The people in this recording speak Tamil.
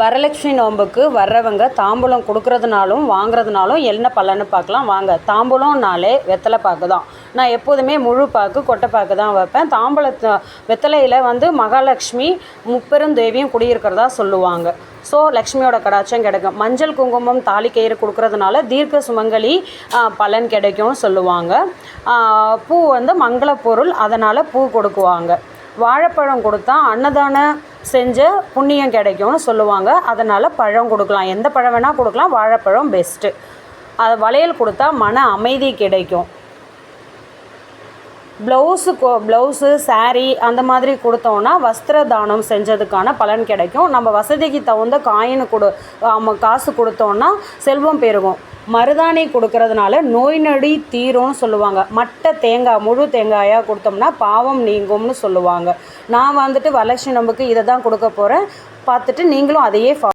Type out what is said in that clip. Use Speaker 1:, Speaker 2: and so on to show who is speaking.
Speaker 1: வரலட்சுமி நோன்புக்கு வர்றவங்க தாம்பூலம் கொடுக்கறதுனாலும் வாங்குறதுனாலும் என்ன பலன்னு பார்க்கலாம். வாங்க தாம்பூலம்னாலே வெத்தலை பாக்கு தான். நான் எப்போதுமே முழு பாக்கு கொட்டை பாக்கு தான் வைப்பேன். தாம்பூலத்தை வெத்தலையில் வந்து மகாலட்சுமி முப்பெரும் தேவியும் குடியிருக்கிறதா சொல்லுவாங்க. ஸோ லக்ஷ்மியோட கடாச்சம் கிடைக்கும். மஞ்சள் குங்குமம் தாலி கயிறு கொடுக்கறதுனால தீர்க்க சுமங்கலி பலன் கிடைக்கும்னு சொல்லுவாங்க. பூ வந்து மங்கள பொருள் அதனால் பூ கொடுக்குவாங்க. வாழைப்பழம் கொடுத்தா அன்னதானம் செஞ்ச புண்ணியம் கிடைக்கும்னு சொல்லுவாங்க. அதனால் பழம் கொடுக்கலாம். எந்த பழம் வேணால் கொடுக்கலாம். வாழைப்பழம் பெஸ்ட்டு அது வளையல் கொடுத்தா மன அமைதி கிடைக்கும். ப்ளவுஸு கொ ப்ளவுஸு சாரீ அந்த மாதிரி கொடுத்தோன்னா வஸ்திர தானம் செஞ்சதுக்கான பலன் கிடைக்கும். நம்ம வசதிக்கு தகுந்த காயின் கொடு ஆமாம் காசு கொடுத்தோன்னா செல்வம் பெருகும். மருதாணி கொடுக்கறதுனால நோய் நொடி தீரும்னு சொல்லுவாங்க. மட்டை தேங்காய் முழு தேங்காயாக கொடுத்தோம்னா பாவம் நீங்கும்னு சொல்லுவாங்க. நான் வந்துட்டு வரலட்சுமி நம்புக்கு இதை தான் கொடுக்க போகிறேன் பார்த்துட்டு நீங்களும் அதையே ஃபா